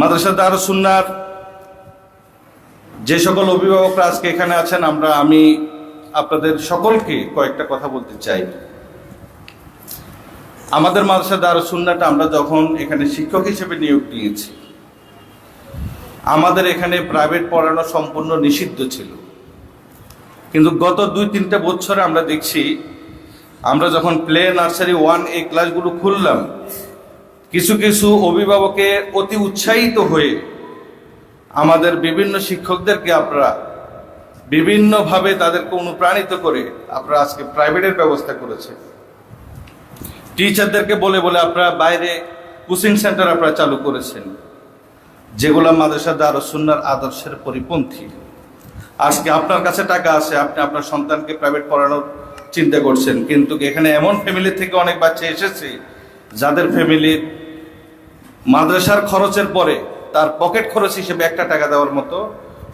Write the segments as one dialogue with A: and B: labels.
A: মাদ্রাসা দারুসুন্নার যে সকল অভিভাবকরা আজকে এখানে আছেন, আমরা, আমি আপনাদের সকলকে কয়েকটা কথা বলতে চাই। আমাদের মাদ্রাসা দারুসুন্নাটা আমরা যখন এখানে শিক্ষক হিসেবে নিয়োগ নিয়েছি আমাদের এখানে প্রাইভেট পড়ানো সম্পূর্ণ নিষিদ্ধ ছিল। কিন্তু গত দুই, তিনটা বছরে আমরা দেখছি, আমরা যখন প্লে নার্সারি ওয়ান এই ক্লাসগুলো খুললাম কিছু কিছু অভিভাবকে অতি উৎসাহিত হয়ে আমাদের বিভিন্ন শিক্ষকদেরকে আপনারা বিভিন্নভাবে তাদেরকে অনুপ্রাণিত করে আপনারা আজকে প্রাইভেটের ব্যবস্থা করেছেন। টিচারদেরকে বলে বলে আপনারা বাইরে কোচিং সেন্টার আপনারা চালু করেছেন। যেগুলো মাদ্রাসা দারুসুন্নার আদর্শের পরিপন্থী। আজকে আপনার কাছে টাকা আছে, আপনি আপনার সন্তানকে প্রাইভেট পড়ানোর চিন্তা করছেন। কিন্তু এখানে এমন ফ্যামিলি থেকে অনেক বাচ্চা এসেছে, যাদের ফ্যামিলির মাদ্রাসার খরচের পরে তার পকেট খরচ হিসেবে একটা টাকা দেওয়ার মতো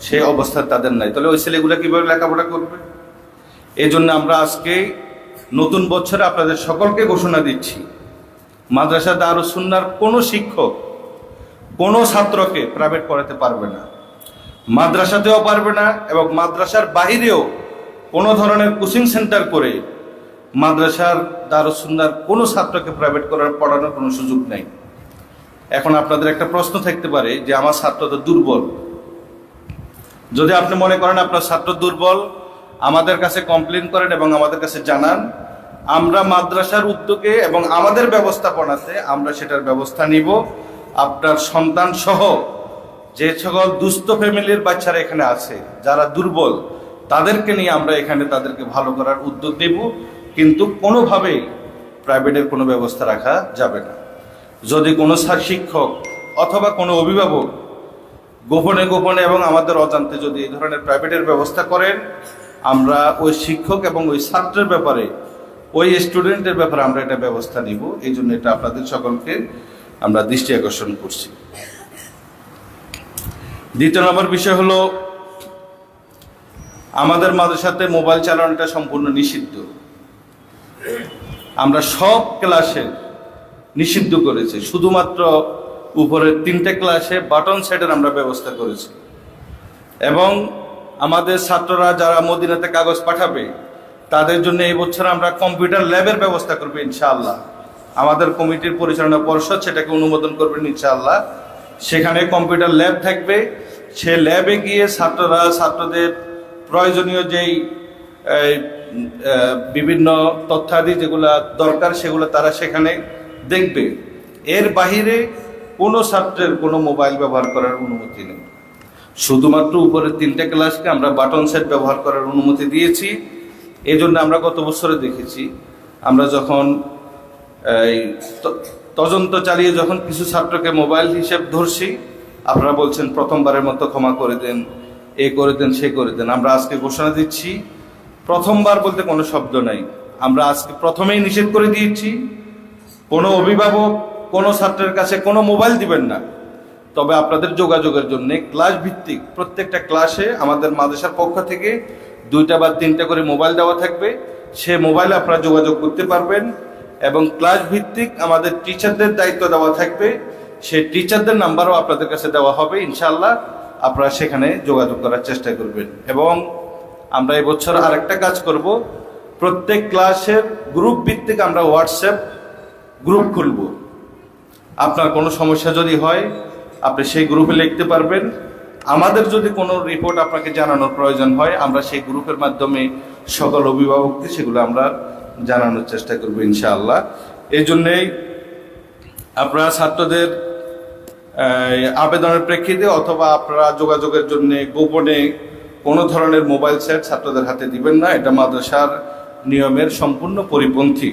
A: সে অবস্থা তাদের নাই। তাহলে ওই ছেলেগুলো কীভাবে লেখাপড়া করবে? এই জন্য আমরা আজকে নতুন বছরে আপনাদের সকলকে ঘোষণা দিচ্ছি, মাদ্রাসা দারুসুন্নার কোনো শিক্ষক কোনো ছাত্রকে প্রাইভেট পড়াতে পারবে না। মাদ্রাসাতেও পারবে না এবং মাদ্রাসার বাহিরেও কোনো ধরনের কোচিং সেন্টার করে মাদ্রাসার দারুসুন্নার কোনো ছাত্রকে প্রাইভেট করার পড়ানোর কোনো সুযোগ নেই। এখন আপনাদের একটা প্রশ্ন থাকতে পারে যে আমার ছাত্র তো দুর্বল। যদি আপনি মনে করেন আপনার ছাত্র দুর্বল, আমাদের কাছে কমপ্লেন করেন এবং আমাদের কাছে জানান, আমরা মাদ্রাসার উদ্যোগে এবং আমাদের ব্যবস্থাপনাতে আমরা সেটার ব্যবস্থা নিব। আপনার সন্তান সহ যে সকল দুস্থ ফ্যামিলির বাচ্চারা এখানে আছে, যারা দুর্বল, তাদেরকে নিয়ে আমরা এখানে তাদেরকে ভালো করার উদ্যোগ নেব কিন্তু কোনোভাবেই প্রাইভেটের কোনো ব্যবস্থা রাখা যাবে না। যদি কোনো শিক্ষক অথবা কোনো অভিভাবক গোপনে গোপনে এবং আমাদের অজান্তে যদি এই ধরনের প্রাইভেটের ব্যবস্থা করেন, আমরা ওই শিক্ষক এবং ওই ছাত্রের ব্যাপারে, ওই স্টুডেন্টের ব্যাপারে আমরা এটা ব্যবস্থা নিব। এই জন্য এটা আপনাদের সকলকে আমরা দৃষ্টি আকর্ষণ করছি। দ্বিতীয় নম্বর বিষয় হলো, আমাদের মাদ্রাসাতে মোবাইল চালানোটা সম্পূর্ণ নিষিদ্ধ। আমরা সব ক্লাসে নিষিদ্ধ করেছে। শুধুমাত্র উপরের তিনটে ক্লাসে বাটন সেটের আমরা ব্যবস্থা করেছি। এবং আমাদের ছাত্ররা যারা মদিনাতে কাগজ পাঠাবে, তাদের জন্য এই বছর আমরা কম্পিউটার ল্যাবের ব্যবস্থা করব ইনশাআল্লাহ। আমাদের কমিটির পরিচালনা পর্ষদ সেটাকে অনুমোদন করবেন ইনশাআল্লাহ। সেখানে কম্পিউটার ল্যাব থাকবে। সে ল্যাবে গিয়ে ছাত্ররা, ছাত্রদের প্রয়োজনীয় যেই বিভিন্ন তথ্যাদি যেগুলো দরকার, সেগুলো তারা সেখানে দেখবে, এর বাহিরে কোনো ছাত্রের কোনো মোবাইল ব্যবহার করার অনুমতি নেই। শুধুমাত্র উপরের তিনটে ক্লাসকে আমরা বাটন সেট ব্যবহার করার অনুমতি দিয়েছি। এই জন্য আমরা গত বছরে দেখেছি, আমরা যখন, এই তদন্ত চালিয়ে যখন কিছু ছাত্রকে মোবাইল হিসেব ধরছি, আপনারা বলছেন প্রথমবারের মতো ক্ষমা করে দেন, এ করে দেন, সে করে দেন। আমরা আজকে ঘোষণা দিচ্ছি, প্রথমবার বলতে কোনো শব্দ নাই। আমরা আজকে প্রথমেই নিষেধ করে দিয়েছি কোনো অভিভাবক, কোনো ছাত্রের কাছে কোনো মোবাইল দিবেন না। তবে আপনাদের যোগাযোগের জন্য ক্লাস ভিত্তিক প্রত্যেকটা ক্লাসে আমাদের মাদ্রাসার পক্ষ থেকে দুইটা বা তিনটা করে মোবাইল দেওয়া থাকবে। সে মোবাইলে আপনারা যোগাযোগ করতে পারবেন এবং ক্লাস ভিত্তিক আমাদের টিচারদের দায়িত্ব দেওয়া থাকবে। সে টিচারদের নাম্বারও আপনাদের কাছে দেওয়া হবে ইনশাল্লাহ আপনারা সেখানে যোগাযোগ করার চেষ্টা করবেন। এবং আমরা এবছর আরেকটা কাজ করব। প্রত্যেক ক্লাসের গ্রুপ ভিত্তিক আমরা হোয়াটসঅ্যাপ গ্রুপ খুলব। আপনার কোনো সমস্যা যদি হয়, আপনি সেই গ্রুপে লিখতে পারবেন। আমাদের যদি কোনো রিপোর্ট আপনাকে জানানোর প্রয়োজন হয়, আমরা সেই গ্রুপের মাধ্যমে সকল অভিভাবককে সেগুলো আমরা জানানোর চেষ্টা করব ইনশাআল্লাহ। এই জন্যেই আপনারা ছাত্রদের আবেদনের প্রেক্ষিতে অথবা আপনারা যোগাযোগের জন্য গোপনে কোনো ধরনের মোবাইল সেট ছাত্রদের হাতে দিবেন না। এটা মাদ্রাসার নিয়মের সম্পূর্ণ পরিপন্থী।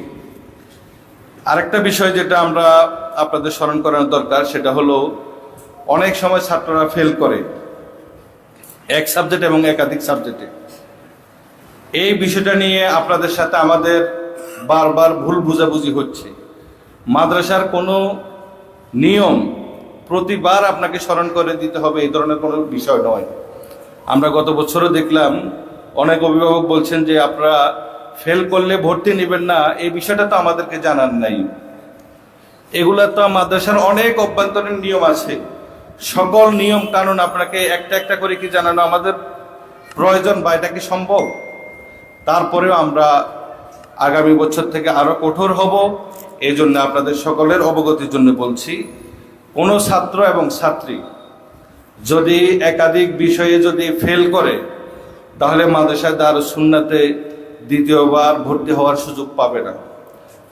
A: আরেকটা বিষয় যেটা আমরা আপনাদের স্মরণ করানো দরকার, সেটা হলো অনেক সময় ছাত্ররা ফেল করে এক সাবজেক্ট এবং একাধিক সাবজেক্টে এই বিষয়টা নিয়ে আপনাদের সাথে আমাদের বারবার ভুল বুঝাবুঝি হচ্ছে। মাদ্রাসার কোনো নিয়ম প্রতিবার আপনাকে স্মরণ করে দিতে হবে, এই ধরনের কোনো বিষয় নয়। আমরা গত বছরও দেখলাম অনেক অভিভাবক বলছেন যে আপনারা ফেল করলে ভর্তি নেবেন না, এই বিষয়টা তো আমাদেরকে জানান নাই। এগুলা তো মাদ্রাসার অনেক অভ্যন্তরীণ নিয়ম আছে। সকল নিয়ম কানুন আপনাকে একটা একটা করে কি জানানো আমাদের প্রয়োজন বা এটা কি সম্ভব? তারপরেও আমরা আগামী বছর থেকে আরও কঠোর হব এই জন্য আপনাদের সকলের অবগতির জন্য বলছি, কোনো ছাত্র এবং ছাত্রী যদি একাধিক বিষয়ে যদি ফেল করে, তাহলে মাদ্রাসায় দার সুন্নাতে দ্বিতীয়বার ভর্তি হওয়ার সুযোগ পাবে না।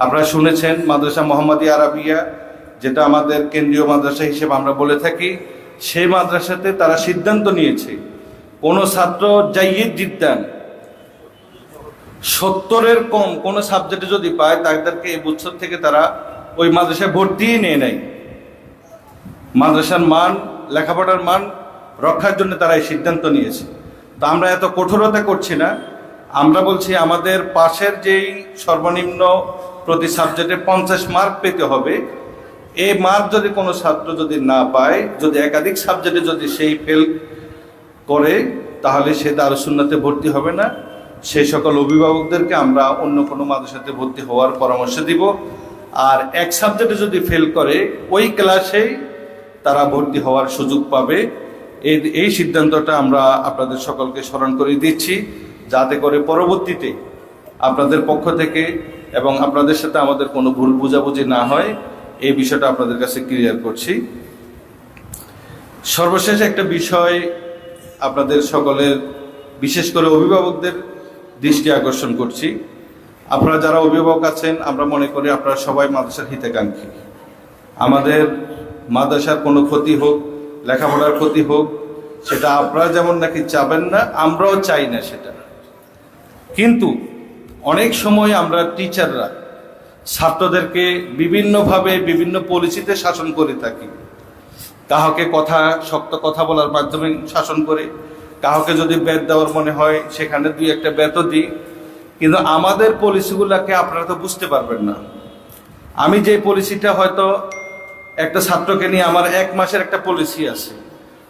A: আপনারা শুনেছেন মাদ্রাসা মোহাম্মদী আরাবিয়া, যেটা আমাদের কেন্দ্রীয় মাদ্রাসা হিসেবে আমরা বলে থাকি। সেই মাদ্রাসাতে তারা সিদ্ধান্ত নিয়েছে, কোনো ছাত্র যাইয়ে জিদ্দান সত্তরের কম কোনো সাবজেক্টে যদি পায়, তাদেরকে এই বছর থেকে তারা ওই মাদ্রাসায় ভর্তিই নিয়ে নেয়। মাদ্রাসার মান, লেখাপড়ার মান রক্ষার জন্য তারা এই সিদ্ধান্ত নিয়েছে। তো আমরা এত কঠোরতা করছি না আমরা বলছি আমাদের পাশের যেই সর্বনিম্ন প্রতি সাবজেক্টে পঞ্চাশ মার্ক পেতে হবে। এই মার্ক যদি কোনো ছাত্র যদি না পায়, যদি একাধিক সাবজেক্টে যদি সেই ফেল করে, তাহলে সে তার সুন্নাতে ভর্তি হবে না। সেই সকল অভিভাবকদেরকে আমরা অন্য কোনো মাদ্রাসাতে ভর্তি হওয়ার পরামর্শ দিব। আর এক সাবজেক্টে যদি ফেল করে, ওই ক্লাসেই তারা ভর্তি হওয়ার সুযোগ পাবে। এই সিদ্ধান্তটা আমরা আপনাদের সকলকে স্মরণ করে দিচ্ছি। যাতে করে পরবর্তীতে আপনাদের পক্ষ থেকে এবং আপনাদের সাথে আমাদের কোনো ভুল বোঝাবুঝি না হয়, এই বিষয়টা আপনাদের কাছে ক্লিয়ার করছি। সর্বশেষ একটা বিষয় আপনাদের সকলের, বিশেষ করে অভিভাবকদের দৃষ্টি আকর্ষণ করছি। আপনারা যারা অভিভাবক আছেন, আমরা মনে করি আপনারা সবাই মাদ্রাসার হিতাকাঙ্ক্ষী। আমাদের মাদ্রাসার কোনো ক্ষতি হোক, লেখাপড়ার ক্ষতি হোক, সেটা আপনারা যেমন নাকি চাবেন না, আমরাও চাই না সেটা। কিন্তু অনেক সময় আমরা টিচাররা ছাত্রদেরকে বিভিন্নভাবে বিভিন্ন পলিসিতে শাসন করে থাকি। কাহকে কথা, শক্ত কথা বলার মাধ্যমে শাসন করে, কাহকে যদি ব্যাত দেওয়ার মনে হয়, সেখানে দুই একটা ব্যাতও দিই। কিন্তু আমাদের পলিসিগুলোকে আপনারা তো বুঝতে পারবেন না। আমি যে পলিসিটা হয়তো একটা ছাত্রকে নিয়ে আমার এক মাসের একটা পলিসি আছে।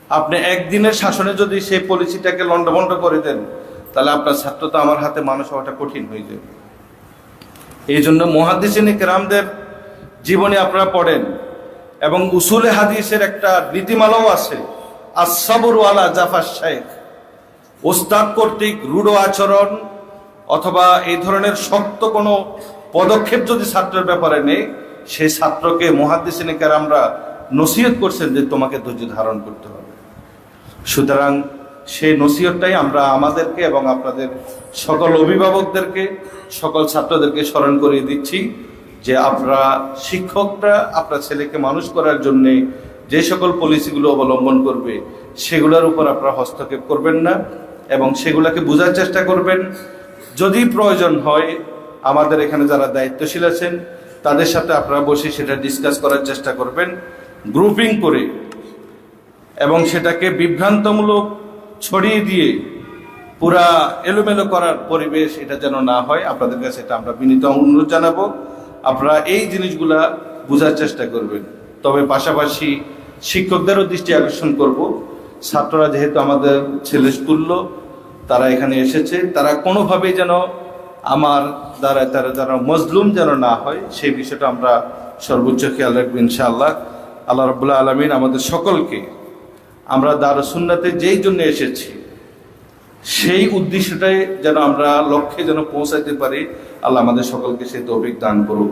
A: আপনি একদিনের শাসনে যদি সেই পলিসিটাকে লন্ডভন্ড করে দেন তাহলে আপনার ছাত্র তো আমার হাতে মানুষ হওয়াটা কঠিন হয়ে যাবে। এই জন্য মহাদিসিনী কেরামদের জীবনে আপনারা পড়েন এবং উসুলে হাদিসের একটা নীতিমালাও আছে আসাবর জাফার জাফর শেখ ওস্তাদ কর্তৃক রূঢ় আচরণ অথবা এই ধরনের শক্ত কোনো পদক্ষেপ যদি ছাত্রের ব্যাপারে নেই সেই ছাত্রকে মহাদিসিনী কেরামরা নসিহত করছেন যে তোমাকে ধৈর্য ধারণ করতে হবে। সুতরাং সেই নসিহতটাই আমরা আমাদেরকে এবং আপনাদের সকল অভিভাবকদেরকে, সকল ছাত্রদেরকে স্মরণ করিয়ে দিচ্ছি যে আপনারা শিক্ষকরা, আপনার ছেলেকে মানুষ করার জন্যে যে সকল পলিসিগুলো অবলম্বন করবে, সেগুলোর উপর আপনারা হস্তক্ষেপ করবেন না এবং সেগুলোকে বোঝার চেষ্টা করবেন। যদি প্রয়োজন হয়, আমাদের এখানে যারা দায়িত্বশীল আছেন, তাদের সাথে আপনারা বসে সেটা ডিসকাস করার চেষ্টা করবেন। গ্রুপিং করে এবং সেটাকে বিভ্রান্তমূলক ছড়িয়ে দিয়ে পুরা এলোমেলো করার পরিবেশ এটা যেন না হয়, আপনাদের কাছে এটা আমরা বিনীত অনুরোধ জানাব। আপনারা এই জিনিসগুলা বোঝার চেষ্টা করবেন। তবে পাশাপাশি শিক্ষকদেরও দৃষ্টি আকর্ষণ করব। ছাত্ররা যেহেতু আমাদের ছেলে তুল্য তারা এখানে এসেছে। তারা কোনোভাবেই যেন আমার দ্বারা তারা যেন মজলুম যেন না হয়, সেই বিষয়টা আমরা সর্বোচ্চ খেয়াল রাখব ইনশাআল্লাহ। আল্লাহ রবুল্লাহ আলমিন আমাদের সকলকে আমরা দারুসুন্নাতে যেই জন্য এসেছি, সেই উদ্দেশ্যটাই যেন আমরা লক্ষ্যে যেন পৌঁছাতে পারি, আল্লাহ আমাদের সকলকে সেই তৌফিক দান করুক।